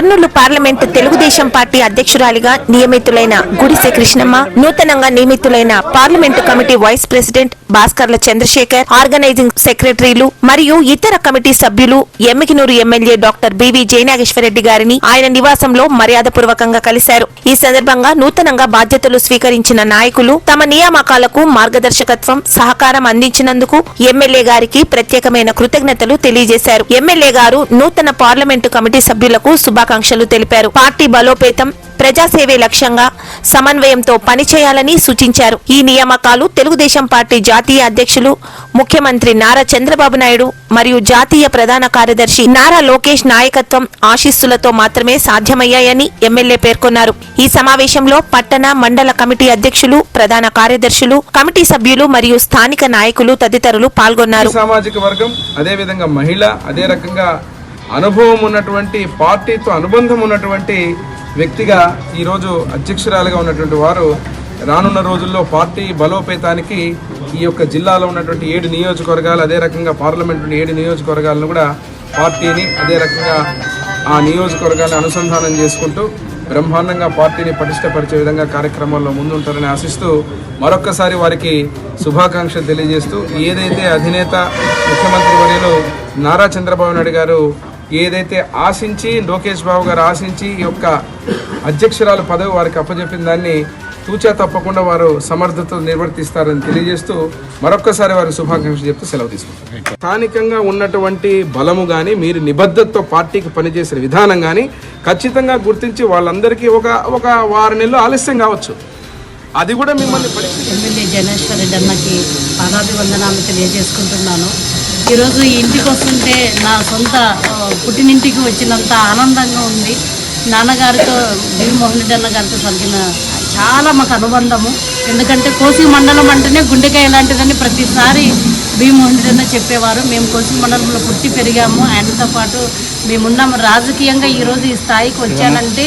Kurnool parliament Telugu Desam party అధ్యక్షురాలిగా నియమితులైన గుడిసె కృష్ణమ్మ నూతనంగా నియమితులైన parliament committee vice president Bhaskarla Chandrasekhar organizing సెక్రటరీలు మరియు ఇతర కమిటీ సభ్యులు Emmiganur MLA doctor BV Jayanageswara Reddy గారిని ఆయన నివాసంలో మర్యాదపూర్వకంగా కలిశారు. ఈ సందర్భంగా నూతనంగా బాధ్యతలు స్వీకరించిన నాయకులు తమ నియామకాలకు మార్గదర్శకత్వం సహకారం అందించినందుకు ఎమ్మెల్యే గారికి ప్రత్యేకమైన కృతజ్ఞతలు తెలియజేశారు. ఎమ్మెల్యే గారు నూతన పార్లమెంటు కమిటీ సభ్యులకు శుభాకాంక్షలు తెలిపారు. పార్టీ బలోపేతం ప్రజాసేవే లక్ష్యంగా సమన్వయంతో పనిచేయాలని సూచించారు. ఈ నియామకాలు తెలుగుదేశం పార్టీ జాతీయ అధ్యక్షులు ముఖ్యమంత్రి నారా చంద్రబాబు నాయుడు మరియు జాతీయ ప్రధాన కార్యదర్శి నారా లోకేష్ నాయకత్వం ఆశీస్సులతో మాత్రమే సాధ్యమయ్యాయని ఎమ్మెల్యే పేర్కొన్నారు. ఈ సమావేశంలో పట్టణ మండల కమిటీ అధ్యక్షులు ప్రధాన కార్యదర్శులు కమిటీ సభ్యులు మరియు స్థానిక నాయకులు తదితరులు పాల్గొన్నారు. సామాజిక వర్గం అదే విధంగా మహిళ అదే రకంగా అనుభవం ఉన్నటువంటి పార్టీతో అనుబంధం ఉన్నటువంటి వ్యక్తిగా ఈరోజు అధ్యక్షురాలుగా ఉన్నటువంటి వారు రానున్న రోజుల్లో పార్టీ బలోపేతానికి ఈ యొక్క జిల్లాలో ఉన్నటువంటి ఏడు నియోజకవర్గాలు అదే రకంగా పార్లమెంట్ ఏడు నియోజకవర్గాలను కూడా పార్టీని అదే రకంగా ఆ నియోజకవర్గాన్ని అనుసంధానం చేసుకుంటూ బ్రహ్మాండంగా పార్టీని పటిష్టపరిచే విధంగా కార్యక్రమాల్లో ముందుంటారని ఆశిస్తూ మరొక్కసారి వారికి శుభాకాంక్షలు తెలియజేస్తూ ఏదైతే అధినేత ముఖ్యమంత్రి వర్యులు నారా చంద్రబాబు నాయుడు గారు ఏదైతే ఆశించి లోకేష్ బాబు గారు ఆశించి ఈ యొక్క అధ్యక్షురాలు పదవి వారికి అప్పచెప్పిన దాన్ని తూచా తప్పకుండా వారు సమర్థతతో నిర్వర్తిస్తారని తెలియజేస్తూ మరొక్కసారి వారు శుభాకాంక్షలు చెప్తూ సెలవు తీసుకుంటారు స్థానికంగా ఉన్నటువంటి బలము కానీ మీరు నిబద్ధతతో పార్టీకి పనిచేసిన విధానం కానీ ఖచ్చితంగా గుర్తించి వాళ్ళందరికీ ఒక ఒక వారం నెలలు ఆలస్యం కావచ్చు. అది కూడా మిమ్మల్ని ఎమ్మెల్యే జనేశ్వర్ రెడ్డి అన్నకి పాదాభివందనాలు తెలియజేసుకుంటున్నాను. ఈరోజు ఈ ఇంటికి వస్తుంటే నా సొంత పుట్టినింటికి వచ్చినంత ఆనందంగా ఉంది. నాన్నగారితో జగన్మోహన్ రెడ్డి అన్న గారితో కలిగిన చాలా మాకు అనుబంధము. ఎందుకంటే కోసి మండలం అంటేనే గుండెకాయ లాంటిదని ప్రతిసారి భీమోహన్ రెడ్డి అన్న చెప్పేవారు. మేము కోసి మండలంలో పుట్టి పెరిగాము. ఆయనతో పాటు మేమున్నాము. రాజకీయంగా ఈరోజు ఈ స్థాయికి వచ్చానంటే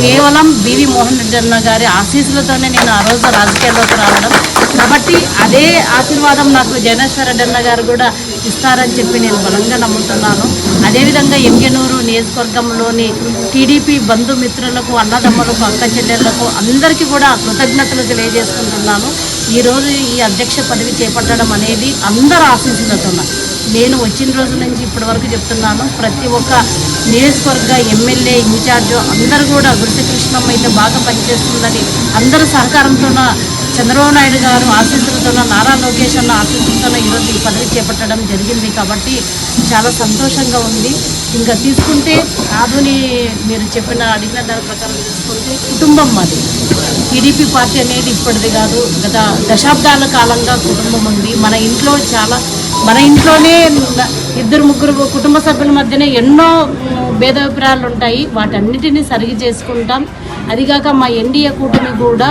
కేవలం బీవీ మోహన్ రెడ్డి అన్న గారి ఆశీస్సులతోనే నేను ఆ రోజు రాజకీయాల్లోకి రావడం. కాబట్టి అదే ఆశీర్వాదం నాకు జనేశ్వర రెడ్డి అన్న గారు కూడా ఇస్తారని చెప్పి నేను బలంగా నమ్ముతున్నాను. అదేవిధంగా ఎంగనూరు నియోజకవర్గంలోని టీడీపీ బంధుమిత్రులకు అన్నదమ్ములకు అక్క చెల్లెళ్ళకు అందరికీ కూడా కృతజ్ఞతలు తెలియజేసుకుంటున్నాను. ఈరోజు ఈ అధ్యక్ష పదవి చేపట్టడం అనేది అందరు ఆశీస్సులతో నేను వచ్చిన రోజు నుంచి ఇప్పటి వరకు చెప్తున్నాను ప్రతి ఒక్క నియోజకవర్గ ఎమ్మెల్యే ఇన్ఛార్జ్ అందరూ కూడా గుడిసె అయితే బాగా పనిచేస్తుందని అందరూ సహకారంతో చంద్రబాబు నాయుడు గారు ఆశీస్సులతో నారా లోకేష్ అన్న ఆశీస్సులతో ఈరోజు ఈ పదవి చేపట్టడం జరిగింది కాబట్టి చాలా సంతోషంగా ఉంది. ఇంకా తీసుకుంటే ఆధుని మీరు చెప్పిన అడిగిన దాని ప్రకారం తీసుకుంటే కుటుంబం మాది. టీడీపీ పార్టీ అనేది ఇప్పటిది కాదు. గత దశాబ్దాల కాలంగా కుటుంబం ఉంది. మన ఇంట్లో చాలా మన ఇంట్లోనే ఇద్దరు ముగ్గురు కుటుంబ సభ్యుల మధ్యనే ఎన్నో భేదాభిప్రాయాలు ఉంటాయి. వాటన్నిటిని సరిగి చేసుకుంటాం. అదిగాక మా ఎన్డీఏ కూటమి కూడా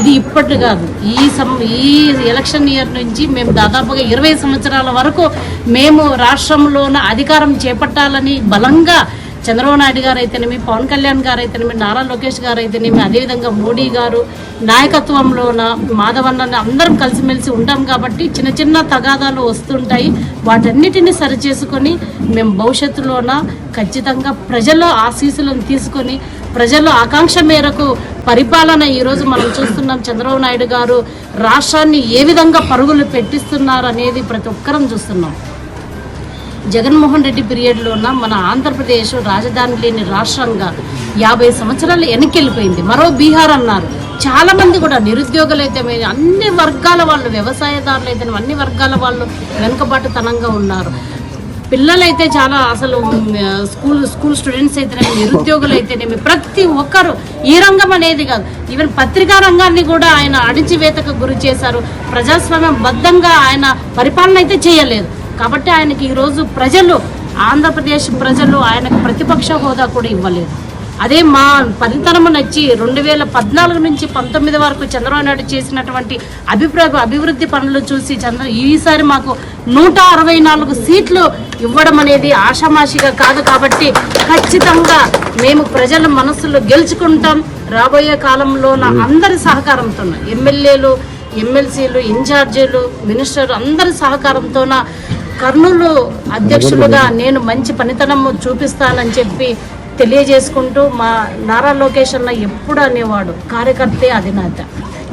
ఇది ఇప్పటి కాదు. ఈ సం ఈ ఎలక్షన్ ఇయర్ నుంచి మేము దాదాపుగా ఇరవై సంవత్సరాల వరకు మేము రాష్ట్రంలోన అధికారం చేపట్టాలని బలంగా చంద్రబాబు నాయుడు గారు అయితేనేమి పవన్ కళ్యాణ్ గారు అయితేనేమి నారా లోకేష్ గారు అయితేనేమి అదేవిధంగా మోడీ గారు నాయకత్వంలోన మాధవన్న అందరం కలిసిమెలిసి ఉంటాం కాబట్టి చిన్న చిన్న తగాదాలు వస్తుంటాయి. వాటన్నిటిని సరిచేసుకొని మేము భవిష్యత్తులోన ఖచ్చితంగా ప్రజల ఆశీస్సులను తీసుకొని ప్రజల ఆకాంక్ష మేరకు పరిపాలన ఈరోజు మనం చూస్తున్నాం. చంద్రబాబు నాయుడు గారు రాష్ట్రాన్ని ఏ విధంగా పరుగులు పెట్టిస్తున్నారు అనేది ప్రతి ఒక్కరం చూస్తున్నాం. జగన్మోహన్ రెడ్డి పీరియడ్లోన మన ఆంధ్రప్రదేశ్ రాజధాని లేని రాష్ట్రంగా యాభై సంవత్సరాలు వెనక్కి వెళ్ళిపోయింది మరో బీహార్ అన్నారు. చాలా మంది కూడా నిరుద్యోగులు అయితే అన్ని వర్గాల వాళ్ళు వ్యవసాయదారులు అయితే అన్ని వర్గాల వాళ్ళు వెనుకబాటుతనంగా ఉన్నారు. పిల్లలైతే చాలా అసలు స్కూల్ స్కూల్ స్టూడెంట్స్ అయితేనేమి నిరుద్యోగులు అయితేనేమి ప్రతి ఒక్కరు ఈ రంగం అనేది కాదు. ఈవెన్ పత్రికా రంగాన్ని కూడా ఆయన అణిచివేతకు గురి చేశారు. ప్రజాస్వామ్యం బద్ధంగా ఆయన పరిపాలన అయితే చేయలేదు. కాబట్టి ఆయనకి ఈరోజు ప్రజలు ఆంధ్రప్రదేశ్ ప్రజలు ఆయనకు ప్రతిపక్ష హోదా కూడా ఇవ్వలేదు. అదే మా పరితనము నచ్చి రెండు వేల పద్నాలుగు నుంచి పంతొమ్మిది వరకు చంద్రబాబు నాయుడు చేసినటువంటి అభిప్రాయ అభివృద్ధి పనులు చూసి చంద్ర ఈసారి మాకు నూట అరవై నాలుగు సీట్లు ఇవ్వడం అనేది ఆషామాషిగా కాదు కాబట్టి ఖచ్చితంగా మేము ప్రజల మనస్సులో గెలుచుకుంటాం. రాబోయే కాలంలో నా అందరి సహకారంతో ఎమ్మెల్యేలు ఎమ్మెల్సీలు ఇన్ఛార్జీలు మినిస్టర్లు అందరి సహకారంతోన కర్నూలు అధ్యక్షులుగా నేను మంచి పనితనం చూపిస్తానని చెప్పి తెలియజేసుకుంటూ మా నారా లోకేష్ అన్న ఎప్పుడు అనేవాడు కార్యకర్తే అధినేత.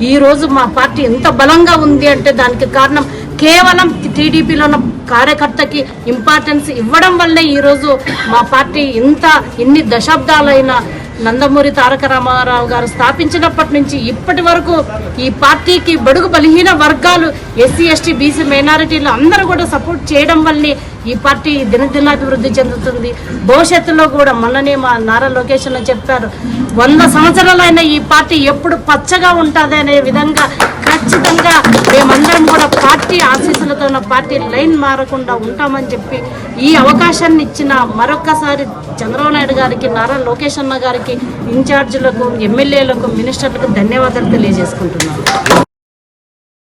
ఈ రోజు మా పార్టీ ఎంత బలంగా ఉంది అంటే దానికి కారణం కేవలం టీడీపీలో ఉన్న కార్యకర్తకి ఇంపార్టెన్స్ ఇవ్వడం వల్లే ఈరోజు మా పార్టీ ఇంత ఇన్ని దశాబ్దాలైన నందమూరి తారక రామారావు గారు స్థాపించినప్పటి నుంచి ఇప్పటి వరకు ఈ పార్టీకి బడుగు బలహీన వర్గాలు ఎస్సీ ఎస్టీ బీసీ మైనారిటీలు అందరూ కూడా సపోర్ట్ చేయడం వల్లే ఈ పార్టీ దినదినాభివృద్ధి చెందుతుంది. భవిష్యత్తులో కూడా మొన్ననే మా నారా లోకేష్ చెప్పారు వంద సంవత్సరాలైన ఈ పార్టీ ఎప్పుడు పచ్చగా ఉంటుంది అనే విధంగా ఖచ్చితంగా మేమందరం కూడా పార్టీ ఆశీస్సులతో పార్టీ లైన్ మారకుండా ఉంటామని చెప్పి ఈ అవకాశాన్ని ఇచ్చిన మరొక్కసారి చంద్రబాబు నాయుడు గారికి నారా లోకేష్ అన్న గారికి ఇన్ఛార్జీలకు ఎమ్మెల్యేలకు మినిస్టర్లకు ధన్యవాదాలు తెలియజేసుకుంటున్నాను.